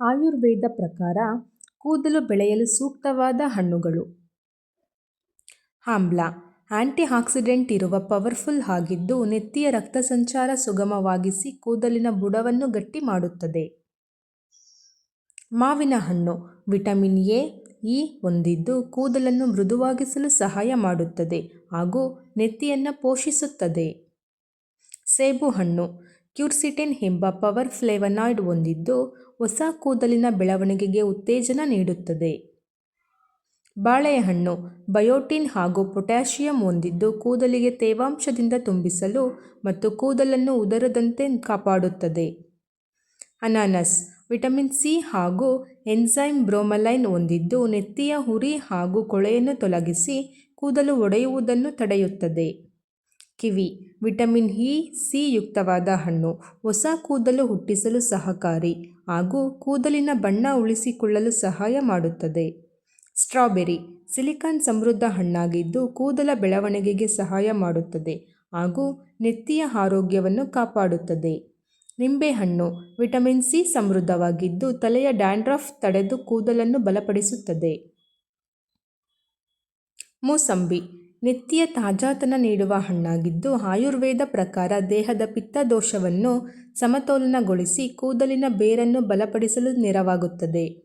ಆಯುರ್ವೇದ ಪ್ರಕಾರ ಕೂದಲು ಬೆಳೆಯಲು ಸೂಕ್ತವಾದ ಹಣ್ಣುಗಳು. ಆಮ್ಲ ಆಂಟಿಆಕ್ಸಿಡೆಂಟ್ ಇರುವ ಪವರ್ಫುಲ್ ಆಗಿದ್ದು ನೆತ್ತಿಯ ರಕ್ತ ಸಂಚಾರ ಸುಗಮವಾಗಿಸಿ ಕೂದಲಿನ ಬುಡವನ್ನು ಗಟ್ಟಿ ಮಾಡುತ್ತದೆ. ಮಾವಿನ ಹಣ್ಣು. ವಿಟಮಿನ್ ಎ, ಇ ಹೊಂದಿದ್ದು ಕೂದಲನ್ನು ಮೃದುವಾಗಿಸಲು ಸಹಾಯ ಮಾಡುತ್ತದೆ ಹಾಗೂ ನೆತ್ತಿಯನ್ನು ಪೋಷಿಸುತ್ತದೆ. ಸೇಬುಹಣ್ಣು ಕ್ಯೂರ್ಸಿಟಿನ್ ಎಂಬ ಪವರ್ ಫ್ಲೇವನಾಯ್ಡ್ ಹೊಂದಿದ್ದು ಹೊಸ ಕೂದಲಿನ ಬೆಳವಣಿಗೆಗೆ ಉತ್ತೇಜನ ನೀಡುತ್ತದೆ. ಬಾಳೆಹಣ್ಣು ಬಯೋಟಿನ್ ಹಾಗೂ ಪೊಟ್ಯಾಷಿಯಂ ಹೊಂದಿದ್ದು ಕೂದಲಿಗೆ ತೇವಾಂಶದಿಂದ ತುಂಬಿಸಲು ಮತ್ತು ಕೂದಲನ್ನು ಉದರದಂತೆ ಕಾಪಾಡುತ್ತದೆ. ಅನಾನಸ್, ವಿಟಮಿನ್ ಸಿ ಹಾಗೂ ಎನ್ಸೈಮ್ ಬ್ರೋಮಲೈನ್ ಹೊಂದಿದ್ದು ನೆತ್ತಿಯ ಹುರಿ ಹಾಗೂ ಕೊಳೆಯನ್ನು ತೊಲಗಿಸಿ ಕೂದಲು ಒಡೆಯುವುದನ್ನು ತಡೆಯುತ್ತದೆ. ಕಿವಿ, ವಿಟಮಿನ್ ಇ, ಸಿ ಯುಕ್ತವಾದ ಹಣ್ಣು, ಹೊಸ ಕೂದಲು ಹುಟ್ಟಿಸಲು ಸಹಕಾರಿ ಹಾಗೂ ಕೂದಲಿನ ಬಣ್ಣ ಉಳಿಸಿಕೊಳ್ಳಲು ಸಹಾಯ ಮಾಡುತ್ತದೆ. ಸ್ಟ್ರಾಬೆರಿ, ಸಿಲಿಕಾನ್ ಸಮೃದ್ಧ ಹಣ್ಣಾಗಿದ್ದು ಕೂದಲ ಬೆಳವಣಿಗೆಗೆ ಸಹಾಯ ಮಾಡುತ್ತದೆ ಹಾಗೂ ನೆತ್ತಿಯ ಆರೋಗ್ಯವನ್ನು ಕಾಪಾಡುತ್ತದೆ. ನಿಂಬೆಹಣ್ಣು ವಿಟಮಿನ್ ಸಿ ಸಮೃದ್ಧವಾಗಿದ್ದು ತಲೆಯ ಡ್ಯಾಂಡ್ರಫ್ ತಡೆದು ಕೂದಲನ್ನು ಬಲಪಡಿಸುತ್ತದೆ. ಮೂಸಂಬಿ ನೆತ್ತಿಯ ತಾಜಾತನ ನೀಡುವ ಹಣ್ಣಾಗಿದ್ದು ಆಯುರ್ವೇದ ಪ್ರಕಾರ ದೇಹದ ಪಿತ್ತದೋಷವನ್ನು ಸಮತೋಲನಗೊಳಿಸಿ ಕೂದಲಿನ ಬೇರನ್ನು ಬಲಪಡಿಸಲು ನೆರವಾಗುತ್ತದೆ.